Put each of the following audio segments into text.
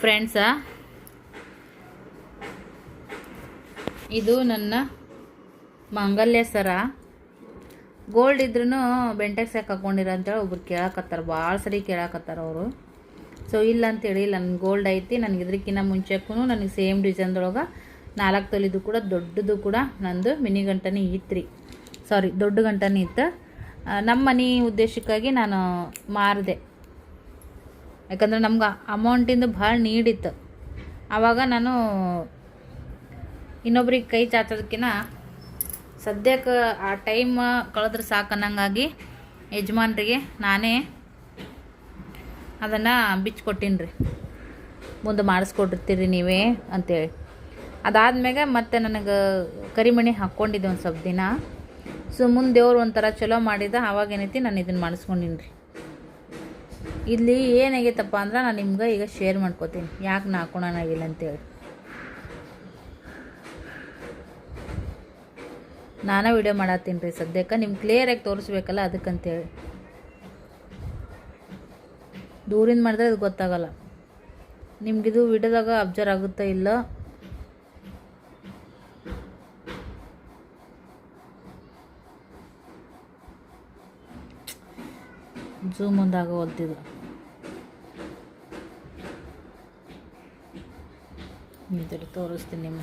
Friends ಇದು ನನ್ನ ಮಾಂಗಲ್ಯ ಸರ. ಗೋಲ್ಡ್ ಇದ್ರೂ ಬೆಂಟೆಕ್ಸ್ ಯಾಕೆ ಹಾಕೊಂಡಿರ ಅಂತೇಳಿ ಒಬ್ರು ಕೇಳಕತ್ತಾರ. ಭಾಳ ಸರಿ ಕೇಳಕತ್ತಾರ ಅವರು. ಸೊ ಇಲ್ಲ ಅಂತೇಳಿ ನನ್ನ ಗೋಲ್ಡ್ ಐತಿ, ನನಗೆ ಇದ್ರಕ್ಕಿಂತ ಮುಂಚೆಕ್ಕೂ ನನಗೆ ಸೇಮ್ ಡಿಸೈನ್ದೊಳಗೆ ನಾಲ್ಕು ತೊಲಿದು ಕೂಡ, ದೊಡ್ಡದು ಕೂಡ ನಂದು ಮಿನಿ ಗಂಟನೇ ಇತ್ತು ಸಾರಿ ದೊಡ್ಡ ಗಂಟನೇ ಇತ್ತು. ನಮ್ಮ ಮನೆ ಉದ್ದೇಶಕ್ಕಾಗಿ ನಾನು ಮಾರಿದೆ. ಯಾಕಂದ್ರೆ ನಮ್ಗೆ ಅಮೌಂಟಿಂದ ಭಾಳ ನೀಡಿತ್ತು. ಆವಾಗ ನಾನು ಇನ್ನೊಬ್ರಿಗೆ ಕೈ ಚಾಚೋದಕ್ಕಿಂತ ಸದ್ಯಕ್ಕೆ ಆ ಟೈಮ್ ಕಳೆದ್ರೆ ಸಾಕು ಅನ್ನಂಗಾಗಿ ಯಜಮಾನ್ರಿಗೆ ನಾನೇ ಅದನ್ನು ಬಿಚ್ಚಿಕೊಟ್ಟಿನಿ ರೀ ಮುಂದೆ ಮಾಡಿಸ್ಕೊಟ್ಟಿರ್ತೀರಿ ನೀವೇ ಅಂತೇಳಿ. ಅದಾದ್ಮೇಲೆ ಮತ್ತೆ ನನಗೆ ಕರಿಮಣಿ ಹಾಕ್ಕೊಂಡಿದ್ದೆ ಒಂದು ಸ್ವಲ್ಪ ದಿನ. ಸೊ, ಮುಂದೆ ದೇವ್ರು ಒಂಥರ ಚಲೋ ಮಾಡಿದ ಆವಾಗ ಏನೈತಿ ನಾನು ಇದನ್ನು ಮಾಡಿಸ್ಕೊಂಡಿನಿ ರೀ ಇಲ್ಲಿ ಏನಾಗೈತಪ್ಪ ಅಂದ್ರೆ ನಾನು ನಿಮ್ಗೆ ಈಗ ಶೇರ್ ಮಾಡ್ಕೋತೀನಿ. ಯಾಕೆ ನಾ ಹಾಕೋಣಾಗಿಲ್ಲ ಅಂತೇಳಿ. ನಾನೇ ವಿಡಿಯೋ ಮಾಡತ್ತೀನಿ ರೀ ಸದ್ಯಕ್ಕೆ. ನಿಮ್ಗೆ ಕ್ಲಿಯರಾಗಿ ತೋರಿಸ್ಬೇಕಲ್ಲ ಅದಕ್ಕಂತೇಳಿ. ದೂರಿಂದ ಮಾಡಿದ್ರೆ ಇದು ಗೊತ್ತಾಗಲ್ಲ. ನಿಮ್ಗಿದು ವಿಡಿಯೋದಾಗ ಅಬ್ಸರ್ವ್ ಆಗುತ್ತಾ ಇಲ್ಲ? ಝೂಮ್ ಒಂದಾಗ ಹೊಲ್ತಿದ್ದು ಇದರಲ್ಲಿ ತೋರಿಸ್ತೀನಿ ನಿಮ್ಮ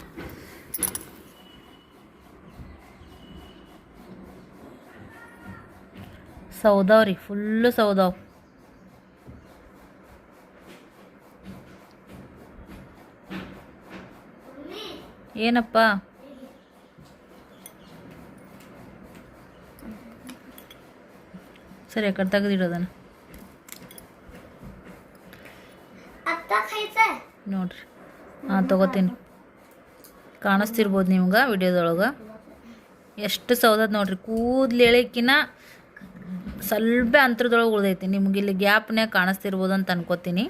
ಸೌದವ್ ರೀ ಫುಲ್ಲು ಸೌದವ್ ಏನಪ್ಪ? ಸರಿ ಯಾಕಡೆ ತೆಗೆದಿಡೋದನ್ನು ನೋಡ್ರಿ. ಹಾಂ ತಗೋತೀನಿ. ಕಾಣಿಸ್ತಿರ್ಬೋದು ನಿಮ್ಗೆ ವಿಡಿಯೋದೊಳಗೆ. ಎಷ್ಟು ಸೌದದ ನೋಡ್ರಿ ಕೂದಲು ಎಳಿಕಿನ ಸ್ವಲ್ಪ ಅಂತರದೊಳಗೆ ಉಳ್ದೈತಿ. ನಿಮ್ಗೆ ಇಲ್ಲಿ ಗ್ಯಾಪ್ನ್ಯಾಗ ಕಾಣಿಸ್ತಿರ್ಬೋದು ಅಂತ ಅನ್ಕೋತೀನಿ.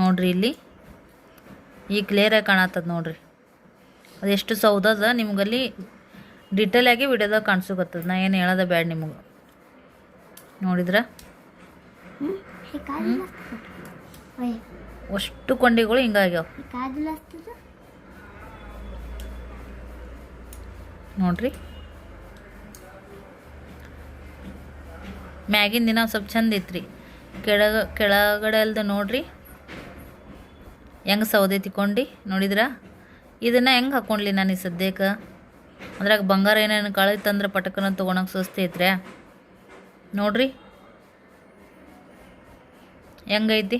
ನೋಡ್ರಿ ಇಲ್ಲಿ. ಈ ಕ್ಲಿಯರಾಗಿ ಕಾಣತ್ತದ ನೋಡ್ರಿ. ಅದೆಷ್ಟು ಸೌದದ ನಿಮ್ಗಲ್ಲಿ ಡಿಟೇಲಾಗಿ ವಿಡಿಯೋದಾಗ ಕಾಣಿಸ್ಕತ್ತದ. ನಾ ಏನು ಹೇಳೋದ ಬ್ಯಾಡ ನಿಮಗೆ. ನೋಡಿದ್ರ? ಅಷ್ಟು ಕೊಂಡಿಗಳು ಹಿಂಗಾಗ್ಯಾವ. ನೋಡ್ರಿ. ಮ್ಯಾಗಿನ ದಿನ ಸ್ವಲ್ಪ ಚಂದ ಇತ್ರಿ. ಕೆಳಗ ಕೆಳಗಡೆ ಅಲ್ದ ನೋಡ್ರಿ. ಹೆಂಗೆ ಸೌದೆ ತಿಕೊಂಡಿ ನೋಡಿದ್ರ? ಇದನ್ನ ಹೆಂಗೆ ಹಾಕೊಂಡ್ಲಿ ನಾನು ಈ ಸದ್ಯಕ್ಕೆ? ಅದ್ರಾಗ ಬಂಗಾರ ಏನೇನು ಕಳಿತಂದ್ರೆ ಪಟಕನ ತೊಗೊಳಕ್ಕೆ ಸುಸ್ತಿ ಐತ್ರಿ ನೋಡ್ರಿ. ಹೆಂಗೈತಿ?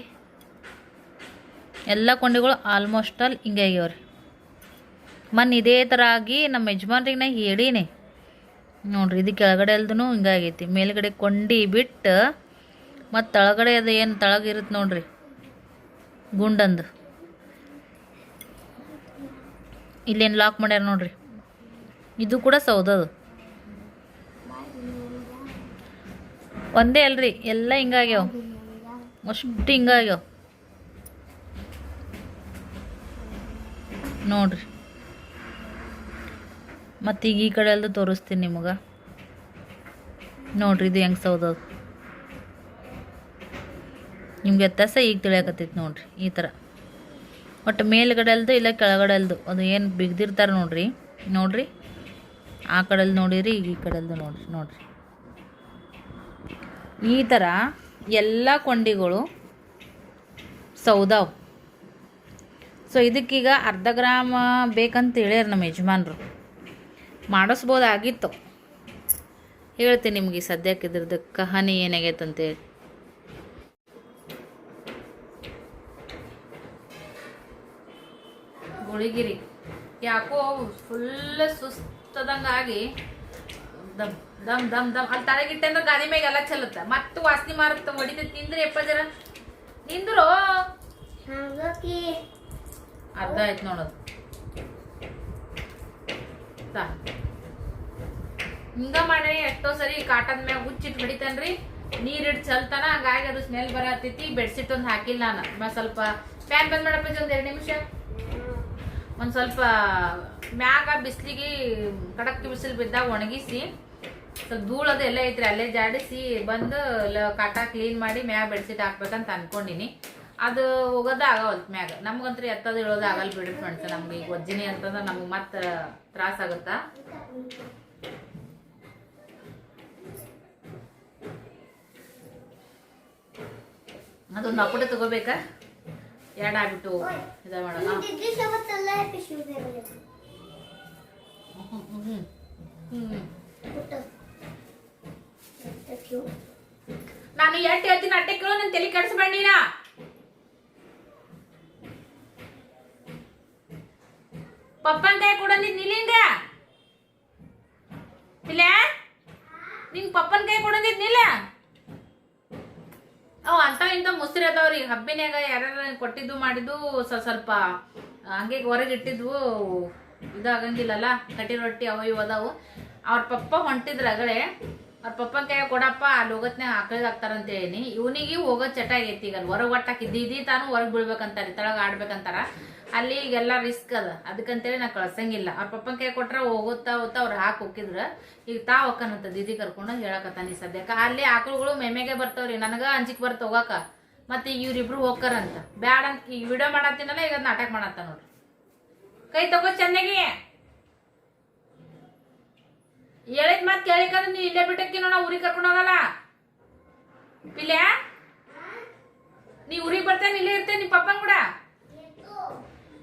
ಎಲ್ಲ ಕೊಂಡಿಗಳು ಆಲ್ಮೋಸ್ಟ್ ಆಲ್ ಹಿಂಗೆ ಆಗ್ಯಾವ್ರಿ. ಮನ್ ಇದೇ ಥರ ಆಗಿ ನಮ್ಮ ಯಜಮಾನ್ರಿಗೆ ನಾ ಹೇಳೀನಿ. ನೋಡ್ರಿ ಇದು ಕೆಳಗಡೆ ಅಲ್ದೂ ಹಿಂಗಾಗೈತಿ ಮೇಲ್ಗಡೆ ಕೊಂಡಿ ಬಿಟ್ಟು ಮತ್ತು ತಳಗಡೆ ಅದು ಏನು ತಳಗಿರುತ್ತೆ ನೋಡ್ರಿ. ಗುಂಡಂದು. ಇಲ್ಲೇನು ಲಾಕ್ ಮಾಡ್ಯಾರ ನೋಡ್ರಿ. ಇದು ಕೂಡ ಸೌದದು. ಒಂದೇ ಅಲ್ರಿ. ಎಲ್ಲ ಹಿಂಗಾಗ್ಯಾವ ಅಷ್ಟು ಹಿಂಗಾಗ್ಯಾವ ನೋಡ್ರಿ. ಮತ್ತು ಈಗ ಈ ಕಡೆ ಅಲ್ದು ತೋರಿಸ್ತೀನಿ ನಿಮಗೆ. ನೋಡ್ರಿ ಇದು ಹೆಂಗೆ ಸೌದದು. ನಿಮ್ಗೆ ವ್ಯತ್ಯಾಸ ಈಗ ತಿಳಿಯಾಕತ್ತೈತಿ ನೋಡ್ರಿ ಈ ಥರ ಒಟ್ಟು ಮೇಲ್ಗಡೆ ಅಲ್ದು ಇಲ್ಲ ಕೆಳಗಡೆ ಅಲ್ದು, ಅದು ಏನು ಬಿಗ್ದಿರ್ತಾರೆ ನೋಡ್ರಿ. ನೋಡ್ರಿ. ಆ ಕಡೆಲ್ಲಿ ನೋಡಿರಿ, ಈಗ ಈ ಕಡೆಲ್ದು ನೋಡ್ರಿ ನೋಡ್ರಿ. ಈ ಥರ ಎಲ್ಲ ಕೊಂಡಿಗಳು ಸೌದಾವ್. ಸೊ ಇದಕ್ಕೀಗ ಅರ್ಧ ಗ್ರಾಮ ಬೇಕಂತ ಹೇಳ್ಯಾರ ನಮ್ಮ ಯಜಮಾನ್ರು. ಮಾಡಿಸ್ಬೋದಾಗಿತ್ತು. ಹೇಳ್ತೀನಿ ನಿಮಗೆ ಸದ್ಯಕ್ಕೆ ಇದ್ರದ್ದು ಕಹನಿ ಏನಾಗೈತೆ ಅಂತೇಳಿ ಗುಳಿಗಿರಿ. ಯಾಕೋ ಫುಲ್ ಸುಸ್ತದಂಗಾಗಿ ದಮ್ ದಮ್ ದಮ್ ದಮ್. ಅಲ್ಲಿ ತಲೆಗಿಟ್ಟೆ ಅಂದ್ರೆ ಗಾದಿ ಮೇಲೆ ಎಲ್ಲ ಚೆಲ್ಲುತ್ತೆ. ಮತ್ತು ವಾಸನೆ ಮಾರುತ್ತೆ ಹೊಡಿತೈತಿ ನಿಂದ್ರೆ ಎಪ್ಪ ಜರ ನಿಂದ್ರು ಅರ್ಧ ಆಯ್ತು ನೋಡೋದು. ಹಿಂಗ ಮಾಡಿ ಎಷ್ಟೋ ಸರಿ ಕಾಟನ್ ಮ್ಯಾಗ ಹುಚ್ಚಿಟ್ಟು ನೀರ್ ನೀರಿಟ್ಟು ಚಲ್ತಾನ ಹಂಗಾಗಿ ಅದು ಸ್ಮೆಲ್ ಬರತ್ತಿ ಬೆಡ್ಶೀಟ್ ಒಂದ್ ಹಾಕಿಲ್ಲ ನಾನು. ಸ್ವಲ್ಪ ಫ್ಯಾನ್ ಬಂದ್ ಮಾಡಪ್ಪ ಒಂದು ಎರಡು ನಿಮಿಷ. ಒಂದು ಸ್ವಲ್ಪ ಮ್ಯಾಗ ಬಿಸಿಲಿಗೆ ಕಡಕ್ ಬಿಸಿಲು ಬಿದ್ದಾಗ ಒಣಗಿಸಿ, ಸ್ವಲ್ಪ ಧೂಳದು ಎಲ್ಲ ಐತ್ರಿ, ಅಲ್ಲೇ ಜಾಡಿಸಿ, ಬಂದು ಕಾಟ ಕ್ಲೀನ್ ಮಾಡಿ ಮ್ಯಾಗ ಬೆಡ್ಶೀಟ್ ಹಾಕ್ಬೇಕಂತ ಅನ್ಕೊಂಡಿನಿ. ಅದು ಹೋಗೋದ ಆಗವಲ್ತ ಮ್ಯಾಗ. ನಮ್ಗಂತ್ರ ಎತ್ತದ ಇಳೋದ ಆಗಲ್ಲ ಬಿಡಿ ಫ್ರೆಂಡ್ಸ್ ನಮ್ಗೆ ಈಗ ಒಜ್ಜಿನಿ ಅಂತಂದ್ರೆ ನಮ್ಗೆ ತ್ರಾಸ ಆಗುತ್ತ? ಅದೊಂದು ಅಪ್ಪಟ ತಗೋಬೇಕಾ? ಎರಡು ಆಗ್ಬಿಟ್ಟು ಇದ ಮಾಡೋಣ ನಾನು ಎಷ್ಟು ಹೇಳ್ತೀನಿ ಅಟ್ಟೆ ಕೇಳೋ ನನ್ನ ತಲೆ ಕೆಡಿಸ್ಬೇಡ ಪಪ್ಪನ ಕೈ ಕೊಡ ನಿಲ್ಲಿಂದ? ಇಲ್ಲ? ನಿಂಗ್ ಪಪ್ಪನ ಕೈ ಕೊಡಂದಿದ್ ನಿಲ್ಲ? ಅವ್ ಇಂತ ಮುಸ್ರಿ ಅದಾವ್ರಿ. ಹಬ್ಬಿನಾಗ ಯಾರ್ಯಾರ ಕೊಟ್ಟಿದ್ದು, ಮಾಡಿದ್ದು, ಸ್ವಲ್ಪ ಸ್ವಲ್ಪ ಹಂಗೆ ಹೊರಗೆ ಇಟ್ಟಿದ್ವು. ಇದಾಗಂಗಿಲ್ಲಲ್ಲ, ಕಟ್ಟಿ ರೊಟ್ಟಿ ಅವ ಇವು ಅದಾವು. ಅವ್ರ ಪಪ್ಪ ಹೊಂಟಿದ್ರ ಅಗಳೆ. ಅವ್ರ ಪಪ್ಪನ ಕೈ ಕೊಡಪ್ಪ, ಅಲ್ಲಿ ಹೋಗತ್ನ್ಯಾಗ ಆಕಳಿಗೆ ಹಾಕ್ತಾರಂತ ಹೇಳಿನಿ ಇವನಿಗೆ ಹೋಗೋ ಚಟ ಆಗೈತಿ ಈಗ. ಅಲ್ಲಿ ಹೊರಗೆ ಒಟ್ಟಾಕಿ ದೀದಿ ತಾನು ಹೊರಗೆ ಬೀಳ್ಬೇಕಂತಾರೆ, ತಳಗ ಆಡ್ಬೇಕಂತಾರ. ಅಲ್ಲಿ ಈಗೆಲ್ಲ ರಿಸ್ಕ್ ಅದ. ಅದಕ್ಕಂತೇಳಿ ನಾ ಕಳ್ಸಂಗಿಲ್ಲ. ಅವ್ರ ಪಪ್ಪನ ಕೈ ಕೊಟ್ರ ಹೋಗುತ್ತಾ ಹೋಗ್ತಾ ಅವ್ರು ಹಾಕಿ ಹೋಗಿದ್ರ ಈಗ ತಾವ್ ಅಕ್ಕನಂತ ದೀದಿ ಕರ್ಕೊಂಡು ಹೇಳಕತ್ತಾನಿ ಸದ್ಯಕ್ಕೆ. ಅಲ್ಲಿ ಆಕಳುಗಳು ಮೆಮೆಗೆ ಬರ್ತಾವ್ರಿ. ನನಗ ಅಂಜಿಕ್ ಬರ್ತ ಹೋಗಾಕ. ಮತ್ತೆ ಈಗ ಇವ್ರಿಬ್ರು ಹೋಗ್ಕರಂತ. ಬ್ಯಾಡ ಅಂತ ಈಗ ವಿಡಿಯೋ ಮಾಡತ್ತೀನಲ್ಲ, ಈಗ ನಾಟಕ ಮಾಡತ್ತ ನೋಡ್ರಿ. ಕೈ ತಗೋ ಚೆನ್ನಾಗಿ. ಹೇಳಿದ್ ಮಾತ್ ಕೇಳಿಕಂದ್ರೆ ನೀ ಇಲ್ಲೇ ಬಿಟ್ಟಕ್ಕಿ ನೋಡ ಊರಿಗೆ ಕರ್ಕೊಂಡು ಹೋಗಲ್ಲ. ಪಿಲ್ಯ? ನೀ ಊರಿಗೆ ಬರ್ತೇನೆ, ಇಲ್ಲೇ ಇರ್ತೇನೆ ನಿಮ್ಮ ಪಪ್ಪನ್ ಕೂಡ?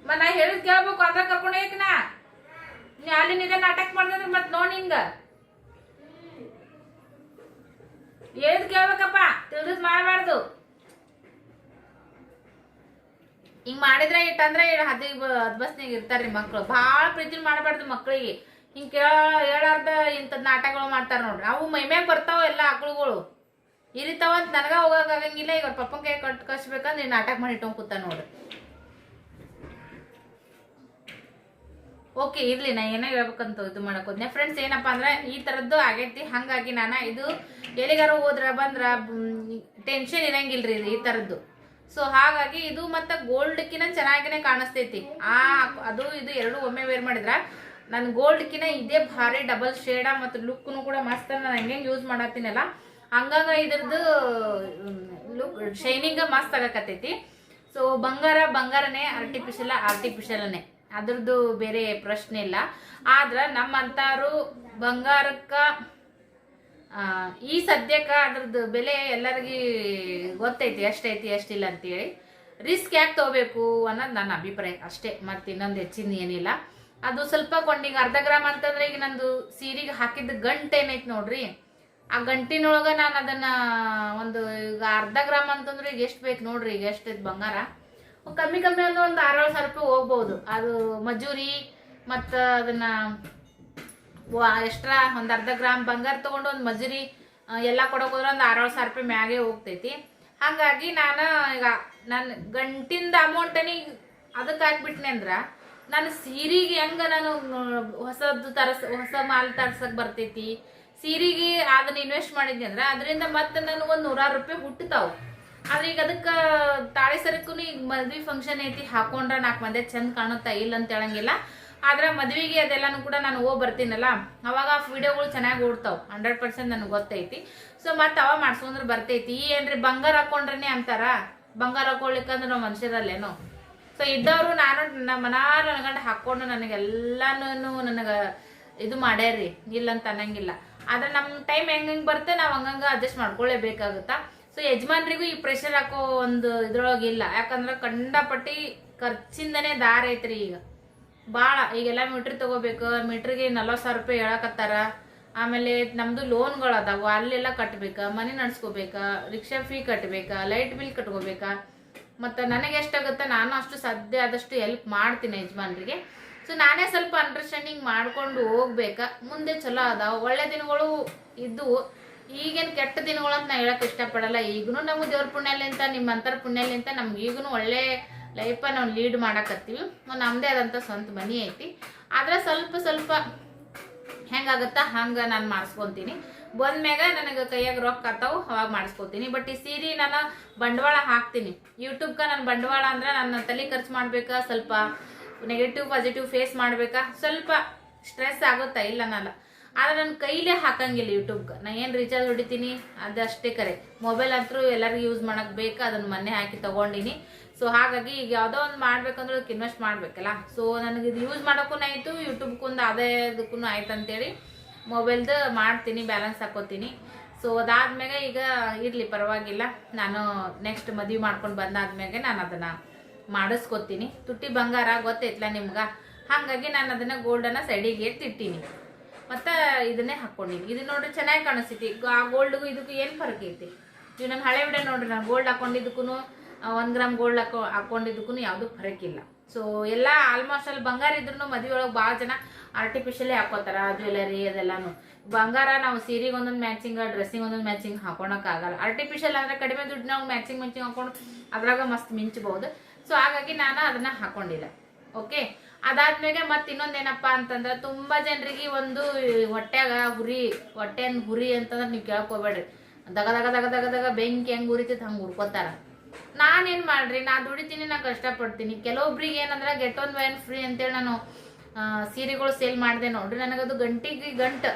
ಮತ್ ನಾ ಹೇಳಿದ್ ಕೇಳ್ಬೇಕು ಅದ್ರ ಕರ್ಕೊಂಡು ನಾ. ನೀ ಅಲ್ಲಿ ನಿದೆ ನಾಟಕ ಮಾಡಿದ್ರೆ ಮತ್ ನೋಡ್ ಹಿಂಗ. ಹೇಳಿದ್ ಕೇಳ್ಬೇಕಪ್ಪ, ತಿಳಿದ್ ಮಾಡಬಾರ್ದು. ಹಿಂಗ್ ಮಾಡಿದ್ರೆ ಇಟ್ಟಂದ್ರೆ ಹದಿ ಹದ್ಬಸ್ನಾಗ ಇರ್ತಾರ್ರಿ ಮಕ್ಳು. ಭಾಳ ಪ್ರೀತಿ ಮಾಡಬಾರ್ದು ಮಕ್ಳಿಗೆ. ಹಿಂಗ್ ಕೇಳ, ಹೇಳಾರ್ದ ಇಂಥದ್ ನಾಟಕಗಳು ಮಾಡ್ತಾರ ನೋಡ್ರಿ. ಅವು ಮೈಮ್ಯಾಗ ಬರ್ತಾವ ಎಲ್ಲ ಆಕಳುಗಳು. ಇರಿತಾವಂತ ನನಗ ಹೋಗಕ್ ಆಗಂಗಿಲ್ಲ. ಈಗ ಅವ್ರ ಪಪ್ಪನ ಕಟ್ ಕಳ್ಸ್ಬೇಕಂದ್ರೆ ನಾಟಕ ಮಾಡಿ ಇಟ್ಟು ಕೂತ ನೋಡ್ರಿ. ಓಕೆ, ಇರ್ಲಿ, ನಾ ಏನೋ ಹೇಳ್ಬೇಕಂತ ಇದು ಹೋದ್ನೆ. ಫ್ರೆಂಡ್ಸ್ ಏನಪ್ಪ ಅಂದ್ರೆ ಈ ತರದ್ದು ಆಗೈತಿ. ಹಂಗಾಗಿ ನಾನ ಇದು ಎಲ್ಲಿಗಾರ ಹೋದ್ರ ಬಂದ್ರ ಟೆನ್ಷನ್ ಇರಂಗಿಲ್ರಿ ಇದು ಈ ತರದ್ದು. ಸೊ ಹಾಗಾಗಿ ಇದು ಮತ್ತೆ ಗೋಲ್ಡ್ಕಿನ ಚೆನ್ನಾಗಿನೇ ಕಾಣಿಸ್ತೈತಿ. ಆ, ಅದು, ಇದು ಎರಡು ಒಮ್ಮೆ ವೇರ್ ಮಾಡಿದ್ರ, ನನ್ ಗೋಲ್ಡ್ಕಿನ ಇದೇ ಭಾರಿ ಡಬಲ್ ಶೇಡ ಮತ್ತು ಲುಕ್ನು ಕೂಡ ಮಸ್ತ್ ನಾನು ಹಂಗೆ ಯೂಸ್ ಮಾಡತ್ತೀನಲ್ಲ ಹಂಗಾಗ ಇದ್ರದ್ದು ಲುಕ್ ಶೈನಿಂಗ್ ಮಸ್ತ್ ಆಗಕತ್ತೈತಿ. ಸೊ ಬಂಗಾರ, ಬಂಗಾರನೇ ಆರ್ಟಿಫಿಷಿಯಲ್ ಆರ್ಟಿಫಿಷಿಯಲ್ನೇ ಅದ್ರದ್ದು ಬೇರೆ ಪ್ರಶ್ನೆ ಇಲ್ಲ. ಆದ್ರ ನಮ್ಮಂತಾರು ಬಂಗಾರಕ್ಕ ಈ ಸದ್ಯಕ್ಕ ಅದ್ರದ್ದು ಬೆಲೆ ಎಲ್ಲರಿಗೂ ಗೊತ್ತೈತಿ, ಎಷ್ಟೈತಿ, ಎಷ್ಟಿಲ್ಲ ಅಂತೇಳಿ. ರಿಸ್ಕ್ ಯಾಕೆ ತಗೋಬೇಕು ಅನ್ನೋದು ನನ್ನ ಅಭಿಪ್ರಾಯ ಅಷ್ಟೇ. ಮತ್ತೆ ಇನ್ನೊಂದು ಹೆಚ್ಚಿನ ಏನಿಲ್ಲ. ಅದು ಸ್ವಲ್ಪ ಕೊಂಡೀಗ ಅರ್ಧ ಗ್ರಾಮ್ ಅಂತಂದ್ರೆ ಈಗ ನಂದು ಸೀರೆಗೆ ಹಾಕಿದ ಗಂಟೆ ಏನೈತಿ ನೋಡ್ರಿ. ಆ ಗಂಟಿನೊಳಗ ನಾನು ಅದನ್ನ ಒಂದು ಈಗ ಅರ್ಧ ಗ್ರಾಮ್ ಅಂತಂದ್ರೆ ಈಗ ಎಷ್ಟು ಬೇಕು ನೋಡ್ರಿ, ಈಗ ಎಷ್ಟೈತೆ ಬಂಗಾರ? ಕಮ್ಮಿ ಕಮ್ಮಿ ಅಂದ್ರೆ ಒಂದು ಆರೇಳು ಸಾವಿರ ರೂಪಾಯಿ ಹೋಗ್ಬೋದು. ಅದು ಮಜೂರಿ ಮತ್ತು ಅದನ್ನ ಎಕ್ಸ್ಟ್ರಾ ಒಂದು ಅರ್ಧ ಗ್ರಾಮ್ ಬಂಗಾರ ತಗೊಂಡು ಒಂದು ಮಜೂರಿ ಎಲ್ಲ ಕೊಡೋಕೆ ಹೋದ್ರೆ ಒಂದು ಆರೇಳು ಸಾವಿರ ರೂಪಾಯಿ ಮ್ಯಾಗೆ ಹೋಗ್ತೈತಿ. ಹಾಗಾಗಿ ನಾನು ಈಗ ನನ್ನ ಗಂಟಿಂದ ಅಮೌಂಟನಿ ಅದಕ್ಕೆ ಹಾಕ್ಬಿಟ್ನೆ ಅಂದ್ರೆ ನಾನು ಸೀರೆಗೆ ಹೆಂಗ ನಾನು ಹೊಸದು ತರಸ್, ಹೊಸ ಮಾಲ್ ತರ್ಸಕ್ ಬರ್ತೈತಿ, ಸೀರೆಗೆ ಅದನ್ನ ಇನ್ವೆಸ್ಟ್ ಮಾಡಿದ್ನಿ ಅಂದ್ರೆ ಅದರಿಂದ ಮತ್ತೆ ನನಗೊಂದು ನೂರಾರು ರೂಪಾಯಿ ಹುಟ್ಟತಾವು ಆದ್ರೆ ಈಗ ಅದಕ್ಕೆ ತಾಳೆ ಸರಕ್ಕೂ ಈಗ ಮದ್ವೆ ಫಂಕ್ಷನ್ ಐತಿ, ಹಾಕೊಂಡ್ರೆ ನಾಲ್ಕು ಮಂದಿ ಚಂದ ಕಾಣುತ್ತಾ ಇಲ್ಲ ಅಂತ ಹೇಳಂಗಿಲ್ಲ. ಆದ್ರೆ ಮದ್ವೆಗೆ ಅದೆಲ್ಲಾನು ಕೂಡ ನಾನು ಹೋಗಿ ಬರ್ತೀನಲ್ಲ, ಅವಾಗ ವಿಡಿಯೋಗಳು ಚೆನ್ನಾಗಿ ಓಡ್ತಾವ್ ಹಂಡ್ರೆಡ್ ಪರ್ಸೆಂಟ್ ನನಗೆ ಗೊತ್ತೈತಿ. ಸೊ ಮತ್ತೆ ಅವ ಮಾಡ್ಸ್ಕೊಂಡ್ರೆ ಬರ್ತೈತಿ. ಈ ಏನ್ರಿ ಬಂಗಾರ ಹಾಕೊಂಡ್ರೇ ಅಂತಾರ? ಬಂಗಾರ ಹಾಕೊಳ್ಲಿಕ್ಕಂದ್ರೆ ನಾವು ಮನುಷ್ಯರಲ್ಲೇನೋ? ಸೊ ಇದ್ದವರು ನಾನು, ನಮ್ಮ ಮನಾರ ನನಗಂಡ ಹಾಕ್ಕೊಂಡು ನನಗೆಲ್ಲಾನು ನನಗೆ ಇದು ಮಾಡ್ಯಾರ್ರಿ, ಇಲ್ಲ ಅಂತ ಅನ್ನಂಗಿಲ್ಲ. ಆದ್ರೆ ನಮ್ಮ ಟೈಮ್ ಹೆಂಗೆ ಹೆಂಗೆ ಬರುತ್ತೆ, ನಾವು ಹಂಗಂಗೆ ಅಡ್ಜಸ್ಟ್ ಮಾಡ್ಕೊಳ್ಳೇಬೇಕಾಗುತ್ತಾ ಸೊ ಯಜಮಾನ್ರಿಗೂ ಈ ಪ್ರೆಷರ್ ಹಾಕೋ ಒಂದು ಇದ್ರೊಳಗೆ ಇಲ್ಲ. ಯಾಕಂದ್ರೆ ಕಂಡಪಟ್ಟಿ ಖರ್ಚಿಂದನೇ ದಾರ ಐತ್ರಿ ಈಗ. ಭಾಳ ಈಗೆಲ್ಲ ಮೀಟ್ರ್ ತಗೋಬೇಕು ಮೀಟ್ರಿಗೆ ನಲ್ವತ್ತು ಸಾವಿರ ರೂಪಾಯಿ ಹೇಳಕತ್ತಾರ. ಆಮೇಲೆ ನಮ್ದು ಲೋನ್ಗಳು ಅದಾವ, ಅಲ್ಲೆಲ್ಲ ಕಟ್ಬೇಕಾ, ಮನೆ ನಡ್ಸ್ಕೋಬೇಕಾ, ರಿಕ್ಷಾ ಫೀ ಕಟ್ಬೇಕಾ ಲೈಟ್ ಬಿಲ್ ಕಟ್ಕೋಬೇಕಾ. ಮತ್ತು ನನಗೆ ಎಷ್ಟಾಗುತ್ತೆ, ನಾನು ಅಷ್ಟು ಸದ್ಯ ಆದಷ್ಟು ಹೆಲ್ಪ್ ಮಾಡ್ತೀನಿ ಯಜಮಾನ್ರಿಗೆ. ಸೊ ನಾನೇ ಸ್ವಲ್ಪ ಅಂಡರ್ಸ್ಟ್ಯಾಂಡಿಂಗ್ ಮಾಡ್ಕೊಂಡು ಹೋಗ್ಬೇಕಾ. ಮುಂದೆ ಚಲೋ ಅದಾವ. ಒಳ್ಳೆ ದಿನಗಳು ಇದ್ದು ಈಗೇನು ಕೆಟ್ಟ ದಿನಗಳಂತ ನಾ ಹೇಳಕ್ ಇಷ್ಟಪಡಲ್ಲ. ಈಗನು ನಮ್ಮ ದೇವ್ರ ಪುಣ್ಯಲಿಂತ, ನಿಮ್ಮ ಅಂತರ್ ಪುಣ್ಯಲಿಂತ ನಮ್ಗೆ ಈಗನು ಒಳ್ಳೆ ಲೈಫ ನಾವು ಲೀಡ್ ಮಾಡಕತ್ತೀವಿ. ಒಂದ್ ನಮ್ಮದೇ ಆದಂಥ ಸ್ವಂತ ಮನಿ ಐತಿ. ಆದ್ರೆ ಸ್ವಲ್ಪ ಸ್ವಲ್ಪ ಹೆಂಗಾಗತ್ತ ಹಂಗ ನಾನು ಮಾಡಿಸ್ಕೊಂತೀನಿ. ಬಂದ್ಮ್ಯಾಗ ನನಗೆ ಕೈಯಾಗ ರೊಕ್ಕ ಆತಾವು, ಅವಾಗ ಮಾಡಿಸ್ಕೊತೀನಿ. ಬಟ್ ಈ ಸೀರೆ ನಾನು ಬಂಡವಾಳ ಹಾಕ್ತೀನಿ. ಯೂಟ್ಯೂಬ್ಗೆ ನಾನು ಬಂಡವಾಳ ಅಂದ್ರೆ ನನ್ನ ತಲೆ ಖರ್ಚು ಮಾಡ್ಬೇಕಾ, ಸ್ವಲ್ಪ ನೆಗೆಟಿವ್ ಪಾಸಿಟಿವ್ ಫೇಸ್ ಮಾಡ್ಬೇಕಾ, ಸ್ವಲ್ಪ ಸ್ಟ್ರೆಸ್ ಆಗುತ್ತಾ ಇಲ್ಲ ಅನ್ನಲ್ಲ ಆದ್ರೆ ನನ್ನ ಕೈಲೇ ಹಾಕಂಗಿಲ್ಲ ಯೂಟ್ಯೂಬ್ಗೆ ನಾ ಏನು ರೀಚಾರ್ಜ್ ಹೊಡಿತೀನಿ? ಅದಷ್ಟೇ ಕರೆ. ಮೊಬೈಲ್ ಅಂತೂ ಎಲ್ಲರಿಗೂ ಯೂಸ್ ಮಾಡೋಕೆ ಬೇಕು, ಅದನ್ನ ಮೊನ್ನೆ ಹಾಕಿ ತಗೊಂಡಿನಿ. ಸೊ ಹಾಗಾಗಿ ಈಗ ಯಾವುದೋ ಒಂದು ಮಾಡ್ಬೇಕಂದ್ರೆ ಅದಕ್ಕೆ ಇನ್ವೆಸ್ಟ್ ಮಾಡಬೇಕಲ್ಲ. ಸೊ ನನಗೆ ಇದು ಯೂಸ್ ಮಾಡೋಕ್ಕೂ ಆಯಿತು ಯೂಟ್ಯೂಬ್ಗೊಂದು ಆದಾಯದಕ್ಕೂ ಆಯ್ತು ಅಂತೇಳಿ ಮೊಬೈಲ್ದು ಮಾಡ್ತೀನಿ ಬ್ಯಾಲೆನ್ಸ್ ಹಾಕೋತೀನಿ. ಸೊ ಅದಾದ್ಮೇಲೆ ಈಗ ಇರಲಿ, ಪರವಾಗಿಲ್ಲ. ನಾನು ನೆಕ್ಸ್ಟ್ ಮದುವೆ ಮಾಡ್ಕೊಂಡು ಬಂದಾದ್ಮೇಲೆ ನಾನು ಅದನ್ನು ಮಾಡಿಸ್ಕೊತೀನಿ. ತುಟ್ಟಿ ಬಂಗಾರ ಗೊತ್ತೈತ್ಲ ನಿಮ್ಗೆ? ಹಾಗಾಗಿ ನಾನು ಅದನ್ನು ಗೋಲ್ಡನ್ನು ಸೈಡಿಗೆ ಎತ್ತಿಟ್ಟೀನಿ. ಮತ್ತು ಇದನ್ನೇ ಹಾಕೊಂಡಿನಿ ಇದು ನೋಡ್ರಿ ಚೆನ್ನಾಗಿ ಕಾಣಿಸ್ತೈತಿ ಆ ಗೋಲ್ಡ್ಗೂ ಇದಕ್ಕೂ ಏನು ಫರಕ್ ಐತಿ? ನೀವು ನನ್ನ ಹಳೆ ವಿಡಿಯೋ ನೋಡ್ರಿ, ನಾನು ಗೋಲ್ಡ್ ಹಾಕೊಂಡಿದ್ದಕ್ಕೂ ಒಂದು ಗ್ರಾಮ್ ಗೋಲ್ಡ್ ಹಾಕೋ ಹಾಕೊಂಡಿದ್ದಕ್ಕೂ ಯಾವುದೂ ಫರಕ್ ಇಲ್ಲ. ಸೊ ಎಲ್ಲ ಆಲ್ಮೋಸ್ಟ್ ಅಲ್ಲಿ ಬಂಗಾರ ಇದ್ರೂ ಮದ್ವೆ ಒಳಗೆ ಭಾಳ ಜನ ಆರ್ಟಿಫಿಷಿಯಲಿ ಹಾಕೋತಾರ ಜ್ಯುವೆಲರಿ ಅದೆಲ್ಲಾನು. ಬಂಗಾರ ನಾವು ಸೀರೆಗೆ ಒಂದೊಂದು ಮ್ಯಾಚಿಂಗ್ ಡ್ರೆಸ್ಸಿಂಗ್ ಒಂದೊಂದು ಮ್ಯಾಚಿಂಗ್ ಹಾಕೊಳಕ್ಕಾಗಲ್ಲ ಆರ್ಟಿಫಿಷಿಯಲ್ ಅಂದ್ರೆ ಕಡಿಮೆ ದುಡ್ಡು ನಾವು ಮ್ಯಾಚಿಂಗ್ ಮ್ಯಾಚಿಂಗ್ ಹಾಕೊಂಡು ಅದ್ರಾಗ ಮಸ್ತ್ ಮಿಂಚಬಹುದು ಸೊ ಹಾಗಾಗಿ ನಾನು ಅದನ್ನ ಹಾಕೊಂಡಿಲ್ಲ. ಓಕೆ ಅದಾದ್ಮೇಲೆ ಮತ್ತೆ ಇನ್ನೊಂದೇನಪ್ಪ ಅಂತಂದ್ರೆ ತುಂಬಾ ಜನರಿಗೆ ಒಂದು ಹೊಟ್ಟೆಗ ಹುರಿ ಹೊಟ್ಟೆನ್ ಹುರಿ ಅಂತಂದ್ರೆ ನೀವು ಕೇಳ್ಕೊಬೇಡ್ರಿ ದಗ ದಗ ದಗ ದಗ ದಗ ಬೆಂಕಿ ಹೆಂಗ್ ಉರಿತೈತೆ ಹಂಗೆ ಉರ್ಕೋತಾರ. ನಾನೇನ್ ಮಾಡ್ರಿ, ನಾ ದುಡಿತೀನಿ, ನಾ ಕಷ್ಟಪಡ್ತೀನಿ. ಕೆಲವೊಬ್ರಿಗೆ ಏನಂದ್ರೆ ಗೆಟ್ ಒನ್ ವೈನ್ ಫ್ರೀ ಅಂತೇಳಿ ನಾನು ಸೀರೆಗಳು ಸೇಲ್ ಮಾಡಿದೆ ನೋಡ್ರಿ. ನನಗದು ಗಂಟಿಗೆ ಗಂಟು.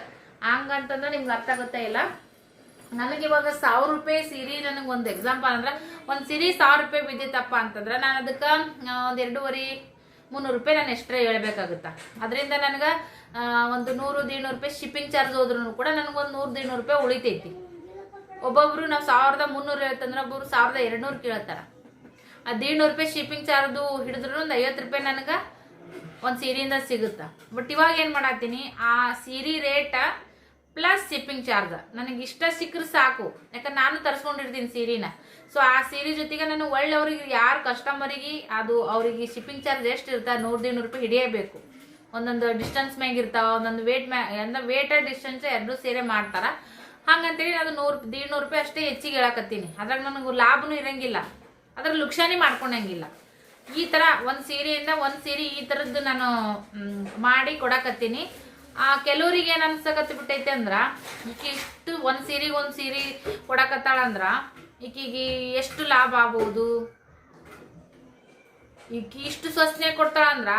ಹಂಗಂತಂದ್ರೆ ನಿಮ್ಗೆ ಅರ್ಥ ಆಗುತ್ತಾ ಇಲ್ಲ? ನನಗೆ ಇವಾಗ ಸಾವಿರ ರೂಪಾಯಿ ಸೀರೆ ನನಗೆ ಒಂದು ಎಕ್ಸಾಂಪಲ್ ಅಂದ್ರೆ, ಒಂದು ಸೀರೆ ಸಾವಿರ ರೂಪಾಯಿ ಬಿದ್ದಿತ್ತಪ್ಪ ಅಂತಂದ್ರೆ ನಾನು ಅದಕ್ಕೆ ಒಂದು ಎರಡೂವರೆ ಮುನ್ನೂರು ರೂಪಾಯಿ ನಾನು ಎಕ್ಸ್ಟ್ರಾ ಹೇಳ್ಬೇಕಾಗುತ್ತ. ಅದರಿಂದ ನನಗೆ ಒಂದು ನೂರು ದೀಡ್ನೂರು ರೂಪಾಯಿ ಶಿಪ್ಪಿಂಗ್ ಚಾರ್ಜ್ ಹೋದ್ರೂ ಕೂಡ ನನಗೊಂದು ನೂರು ದೀಡ್ನೂರು ರೂಪಾಯಿ ಉಳಿತೈತಿ. ಒಬ್ಬೊಬ್ರು ನಾವು ಸಾವಿರದ ಮುನ್ನೂರು ಹೇಳ್ತಂದ್ರೆ ಒಬ್ಬರು ಸಾವಿರದ ಎರಡ್ನೂರು ಕೇಳ್ತಾರ. ಆ ದೀಡ್ನೂರು ರೂಪಾಯಿ ಶಿಪ್ಪಿಂಗ್ ಚಾರ್ಜು ಹಿಡಿದ್ರು ಒಂದು ಐವತ್ತು ರೂಪಾಯಿ ನನಗೆ ಒಂದು ಸೀರೆಯಿಂದ ಸಿಗುತ್ತಾ. ಬಟ್ ಇವಾಗ ಏನು ಮಾಡತ್ತೀನಿ ಆ ಸೀರೆ ರೇಟ ಪ್ಲಸ್ ಶಿಪ್ಪಿಂಗ್ ಚಾರ್ಜ್ ನನಗೆ ಇಷ್ಟ ಸಿಕ್ಕರೆ ಸಾಕು. ಯಾಕಂದ್ರೆ ನಾನು ತರಿಸ್ಕೊಂಡಿರ್ತೀನಿ ಸೀರೆನ. ಸೊ ಆ ಸೀರೆ ಜೊತೆಗೆ ನಾನು ಒಳ್ಳೆ ಅವ್ರಿಗೆ ಯಾರು ಕಸ್ಟಮರಿಗೆ ಅದು ಅವರಿಗೆ ಶಿಪ್ಪಿಂಗ್ ಚಾರ್ಜ್ ಎಷ್ಟು ಇರ್ತಾ ನೂರು ಇನ್ನೂರು ರೂಪಾಯಿ ಹಿಡಿಯಬೇಕು. ಒಂದೊಂದು ಡಿಸ್ಟೆನ್ಸ್ ಮ್ಯಾಗ ಇರ್ತಾವ, ಒಂದೊಂದು ವೇಟ್ ಮ್ಯಾ, ಅಂದ್ರೆ ವೇಟ್ ಡಿಸ್ಟೆನ್ಸ್ ಎರಡು ಸೇರೆ ಮಾಡ್ತಾರ. ಹಂಗಂತೇಳಿ ಅದು ನೂರು ನೂರು ರೂಪಾಯಿ ಅಷ್ಟೇ ಹೆಚ್ಚಿಗೆ ಹೇಳಕತ್ತೀನಿ. ಅದ್ರಾಗ ನನಗೆ ಲಾಭನೂ ಇರಂಗಿಲ್ಲ. ಅದ್ರ ಲುಕ್ಷಾನಿ ಮಾಡ್ಕೊಂಡಂಗಿಲ್ಲ. ಈ ತರ ಒಂದು ಸೀರೆಯಿಂದ ಒಂದು ಸೀರೆ ಈ ಥರದ್ದು ನಾನು ಮಾಡಿ ಕೊಡಕತ್ತೀನಿ. ಆ, ಕೆಲವರಿಗೆ ಏನ್ ಅನ್ಸಕತ್ತಿ ಬಿಟ್ಟೈತೆ ಅಂದ್ರ ಇಷ್ಟು ಒಂದು ಸೀರೆಗೆ ಒಂದು ಸೀರೆ ಕೊಡಕತ್ತಾಳ ಅಂದ್ರ ಈಕಿಗೆ ಎಷ್ಟು ಲಾಭ ಆಗ್ಬೋದು? ಈಕಿ ಇಷ್ಟು ಸ್ವಸ್ಥನೆ ಕೊಡ್ತಾಳಂದ್ರ,